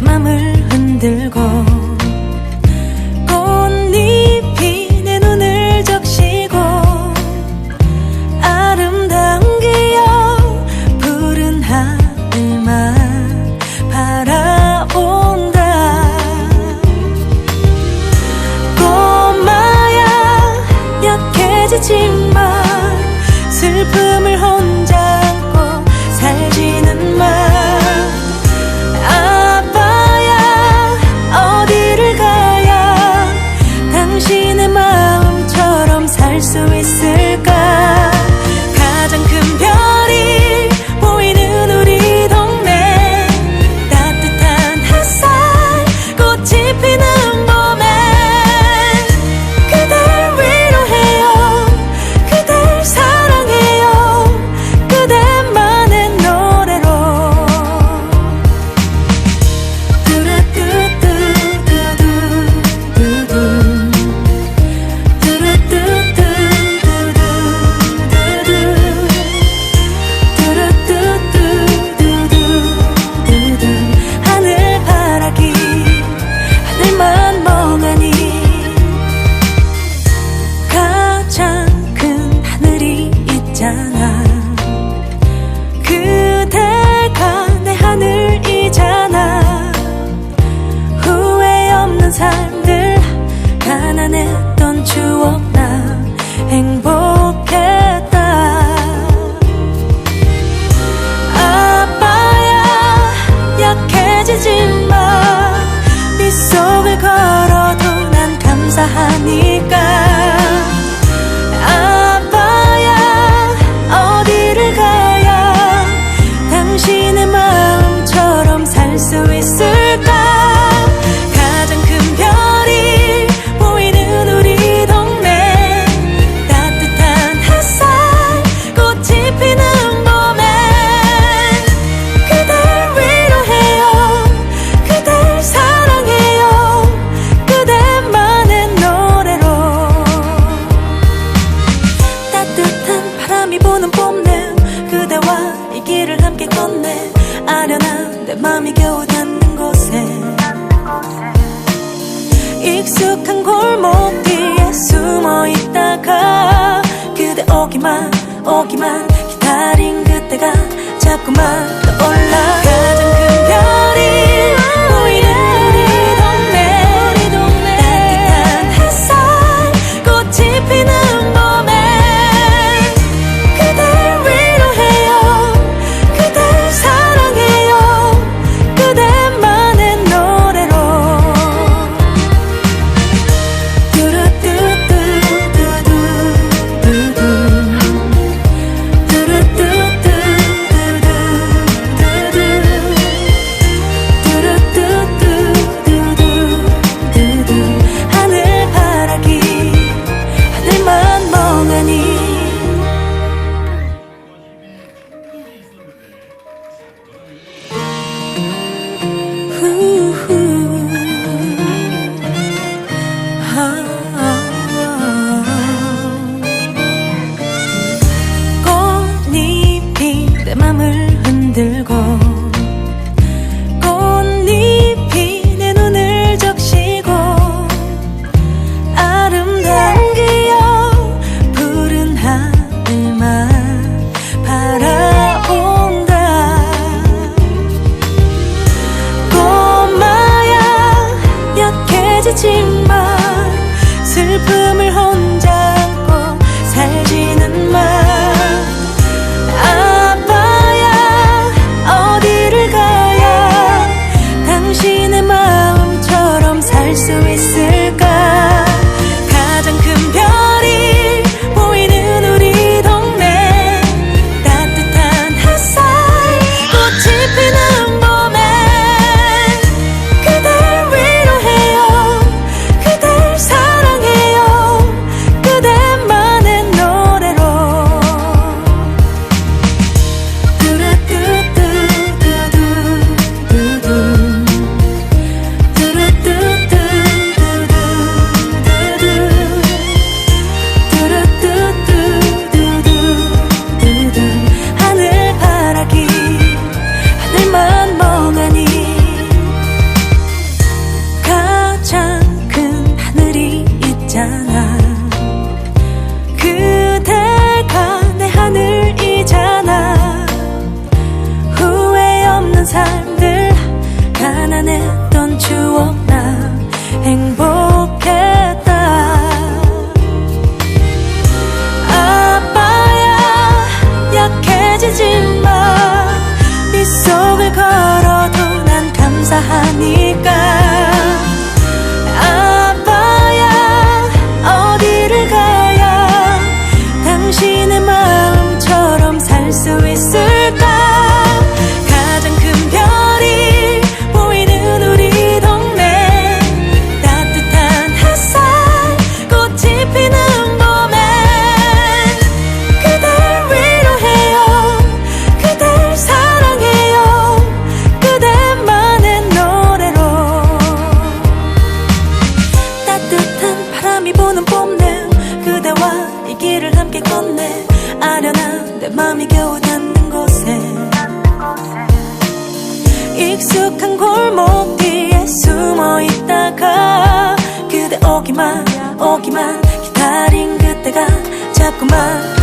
내 맘을 흔들고 꽃잎이 내 눈을 적시고 아름다운 기억 푸른 하늘만 바라온다. 꼬마야 약해지지 마. 슬픔을 혼자 안고 살지는 마. 是我 익숙한 골목 뒤에 숨어 있다가 그대 오기만 오기만 기다린 그때가 자꾸만 떠올라. 꿈을 혼자 함께 건네. 아련한 내 맘이 겨우 닿는 곳에. 익숙한 골목 뒤에 숨어 있다가 그대 오기만 오기만 기다린 그때가 자꾸만